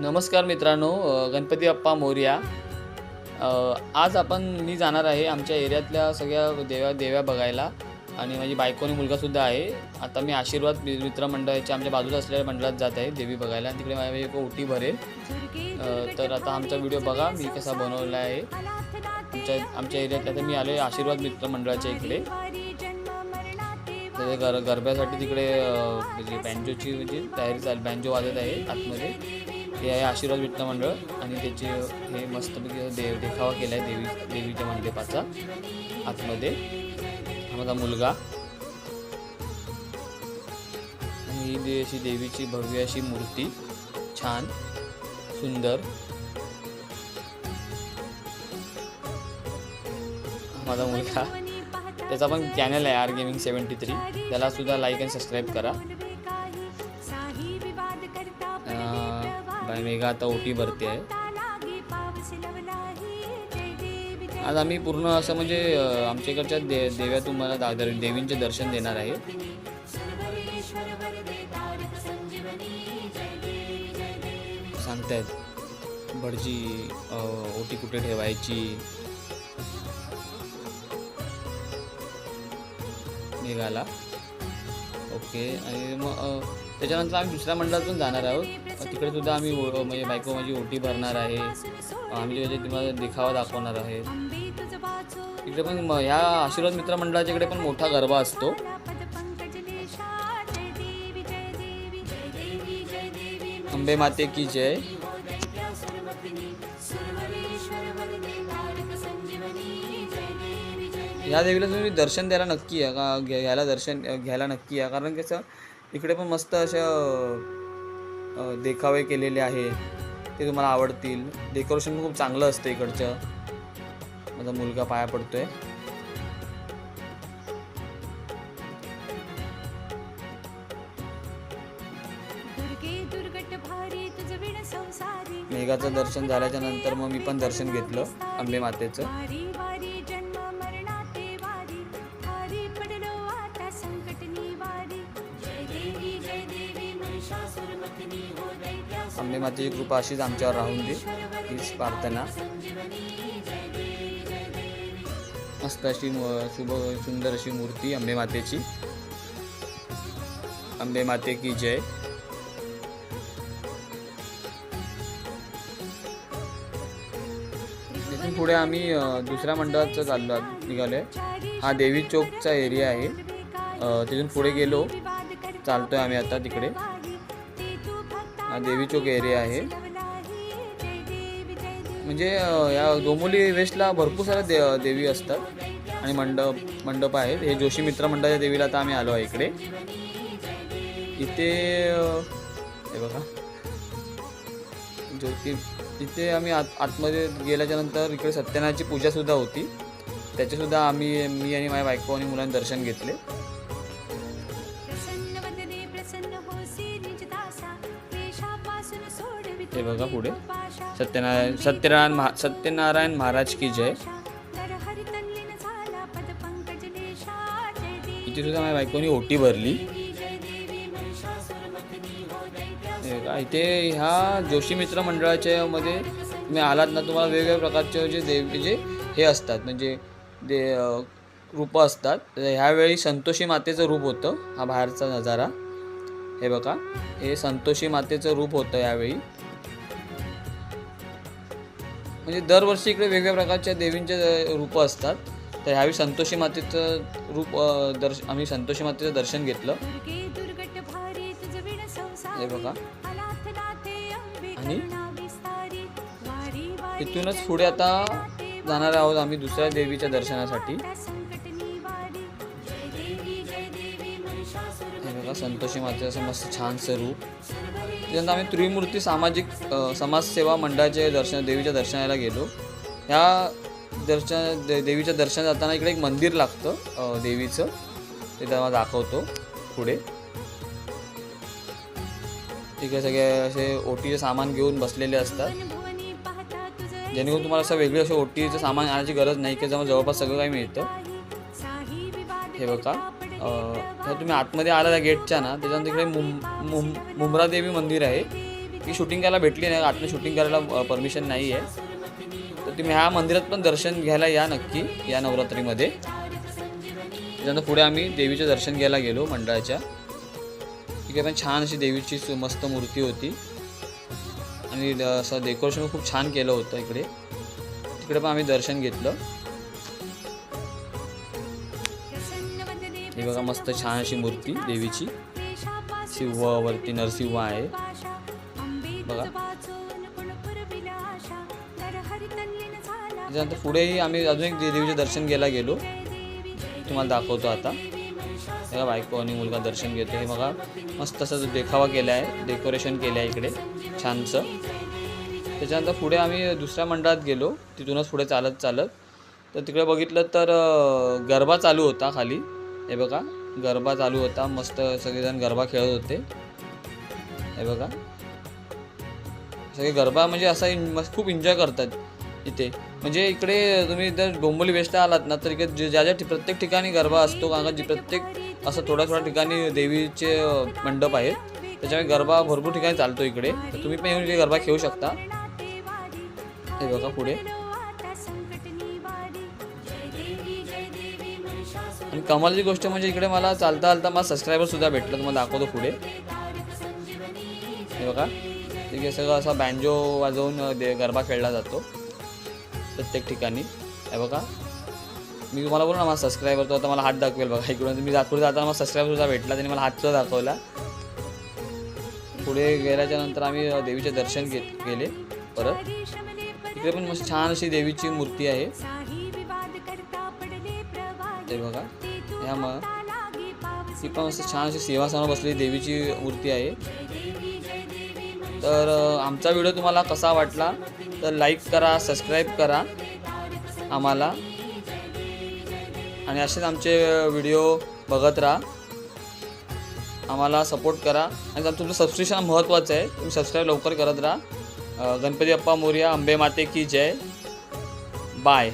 नमस्कार मित्रांनो गणपती अप्पा मोर्या. आज आपण मी जाणार आहे आमच्या एरियातल्या सगळ्या देव्या देव्या बघायला. आणि माझी बायको आणि मुलगासुद्धा आहे. आता मी आशीर्वाद मित्रमंडळाच्या मित्र मंडळाच्या आमच्या बाजूला असलेल्या मंडळात जात आहे देवी बघायला. तिकडे माझी एक ओटी भरेल. तर आता आमचा व्हिडिओ बघा मी कसा बनवला आहे. आमच्या आमच्या एरियातल्या तर मी आलो आहे आशीर्वाद मित्र मंडळाच्या इकडे. तर गर गरब्यासाठी तिकडे म्हणजे बँजोची म्हणजे तयारी चाल बँजो वाजत आहे आतमध्ये. हे आहे आशीर्वाद मित्र मंडळ आणि त्याचे हे मस्तपैकी देव देखावा केला आहे देवी देवीच्या मंडपाचा आतमध्ये. हा माझा मुलगा. आणि ही दे अशी देवीची भव्य अशी मूर्ती. छान. सुंदर. माझा मुलगा. त्याचा पण चॅनल आहे आर गेमिंग सेवन्टी थ्री त्याला सुद्धा लाईक आणि सबस्क्राईब करा. काय मेघा आता ओटी भरते आहे. आज आम्ही पूर्ण असं म्हणजे आमच्या इकडच्या दे देव्या तुम्हाला दादर देवींचे दर्शन देणार आहे. सांगतायत भटजी ओटी कुठे ठेवायची? निघाला ओके. आणि मग त्याच्यानंतर आम्ही दुसऱ्या मंडळातून जाणार आहोत. तिकडे सुद्धा आम्ही ओ- म्हणजे बायको माझी ओटी भरणार आहे. आम्ही म्हणजे तुम्हाला देखावा दाखवणार आहे. तिकडे पण ह्या आशीर्वाद मित्र मंडळाच्या इकडे पण मोठा गरबा असतो. अंबे माते की जय. या देवीला तुम्ही दर्शन द्यायला नक्की या का घ्या- घ्यायला दर्शन घ्यायला नक्की या. कारण कसं इकडे पण मस्त अशा देखावे केलेले आहे. ते तुम्हाला आवडतील. डेकोरेशन पण खूप चांगलं असतं इकडचं. माझा मुलगा पाया पडतोय. मेघाचं दर्शन झाल्याच्यानंतर मग मी पण दर्शन घेतलं अंबे मातेचं. दैत्यासुर अंबे मातेची कृपा अशीच आमच्यावर राहून दे हीच प्रार्थना. मस्त अशी शुभ सुंदर अशी मूर्ती अंबे मातेची. अंबे माते की जय. तिथून पुढे आम्ही दुसऱ्या मंडळाचं चाललो निघालो आहे हा देवी चौकचा एरिया आहे. तिथून पुढे गेलो. चालतोय आम्ही आता तिकडे. देवी चौक एरिया आहे. म्हणजे या डोंबोली वेस्टला भरपूर साऱ्या दे देवी असतात आणि मंडप मंडप आहेत. हे जोशी मित्र मंडळाच्या देवीला आता आम्ही आलो आहे इकडे. इथे हे बघा. ज्योती इथे आम्ही आत आतमध्ये गेल्याच्यानंतर इकडे सत्यनारायणची पूजासुद्धा होती. त्याचेसुद्धा आम्ही मी आणि माझ्या बायको आणि मुलांनी दर्शन घेतले. हे बघा पुढे. सत्यनारायण सत्यनारायण महा सत्यनारायण महाराज की जय. इथे सुद्धा माझ्या बायकोनी ओटी भरली. हे बघा, इथे ह्या जोशी मित्र मंडळाच्या मध्ये तुम्ही आलात ना तुम्हाला वेगवेगळ्या प्रकारचे जे देव म्हणजे हे असतात म्हणजे दे रूपं असतात. ह्यावेळी संतोषी मातेचं रूप होतं हा बाहेरचा नजारा. हे बघा हे संतोषी मातेचं रूप होतं यावेळी. म्हणजे दरवर्षी इकडे वेगवेगळ्या प्रकारच्या देवींचे रूपं असतात. तर ह्यावेळी संतोषी मातेचं रूप दर्श आम्ही संतोषी मातेचं दर्शन घेतलं. हे बघा. आणि इथूनच पुढे आता जाणार आहोत आम्ही दुसऱ्या देवीच्या दर्शनासाठी. बघा संतोषी मातेचं असं मस्त छानसं रूप. त्याच्यानंतर आम्ही त्रिमूर्ती सामाजिक समाजसेवा मंडळाचे दर्शन देवीच्या दर्शनाला गेलो. ह्या दर्शन दे देवीच्या दर्शन जाताना इकडे एक मंदिर लागतं देवीचं. ते त्यांना दाखवतो पुढे. तिकडे सगळे असे ओटीचे सामान घेऊन बसलेले असतात. जेणेकरून तुम्हाला असं वेगळे असं ओटीचं सामान आणायची गरज नाही की जवळ जवळपास सगळं काही मिळतं. हे बघा. जर तुम्ही आतमध्ये आला त्या गेटच्या ना त्याच्यानंतर इकडे मुम मुम मुंब्रा देवी मंदिर आहे. ती शूटिंग करायला भेटली नाही आतनं शूटिंग करायला परमिशन नाही आहे तर तुम्ही ह्या मंदिरात पण दर्शन घ्यायला या नक्की या नवरात्रीमध्ये. त्याच्यानंतर पुढे आम्ही देवीचे दर्शन घ्यायला गेलो मंडळाच्या. तिकडे पण छान अशी देवीची सु- मस्त मूर्ती होती. आणि असं डेकोरेशन खूप छान केलं होतं इकडे. तिकडे पण आम्ही दर्शन घेतलं. हे बघा मस्त छान अशी मूर्ती देवीची. शिववरती नरसिंह आहे. बघा. त्याच्यानंतर पुढेही आम्ही अजून एक देवीचे दर्शन घ्यायला गेलो. तुम्हाला दाखवतो आता. बघा बायको आणि मुलगा दर्शन घेतो. हे बघा मस्त असं देखावा केला आहे डेकोरेशन केलं आहे इकडे. छानसं. त्याच्यानंतर पुढे आम्ही दुसऱ्या मंडळात गेलो. तिथूनच पुढे चालत चालत तर तिकडे बघितलं तर गरबा चालू होता खाली. हे बघा गरबा चालू होता. मस्त सगळेजण गरबा खेळत होते. हे बघा. सगळे गरबा म्हणजे असा इन- मस्त खूप एन्जॉय करतात इथे. म्हणजे इकडे तुम्ही जर डोंबोली वेस्टला आलात ना तर इकडे ज्या ज्या प्रत्येक ठिकाणी गरबा असतो कारण का जी प्रत्येक असं थोड्या थोड्या ठिकाणी देवीचे मंडप आहेत त्याच्यामुळे गरबा भरपूर ठिकाणी चालतो इकडे. तर तुम्ही पण येऊन गरबा खेळू शकता. हे बघा पुढे. आणि कमालची गोष्ट म्हणजे इकडे मला चालता चालता मला सबस्क्रायबर सुद्धा भेटलं तुम्हाला दाखवतो पुढे. हे बघा. तिथे सगळं असा बँजो वाजवून दे गरबा खेळला जातो. प्रत्येक ठिकाणी. हे बघा. मी तुम्हाला बोलू ना माझा सबस्क्रायबर तो आता मला हात दाखवेल बघा. इकडून मी पुढे जाताना मला सबस्क्रायबर सुद्धा भेटला त्यांनी मला हातसुद्धा दाखवला. पुढे गेल्याच्यानंतर आम्ही देवीचे दर्शन घेत गेले परत. इकडे पण मस्त छान अशी देवीची मूर्ती आहे. ते बघा. ह्या मग ही पण मस्त छान अशी सिंहासनावर बसलेली देवीची मूर्ती आहे. तर आमचा व्हिडिओ तुम्हाला कसा वाटला तर लाईक करा सबस्क्राईब करा आम्हाला. आणि असेच आमचे व्हिडिओ बघत राहा. आम्हाला सपोर्ट करा. आणि तुमचं सबस्क्रिप्शन महत्त्वाचं आहे तुम्ही सबस्क्राईब लवकर करत राहा. गणपती बाप्पा मोर्या अंबे माते की जय. बाय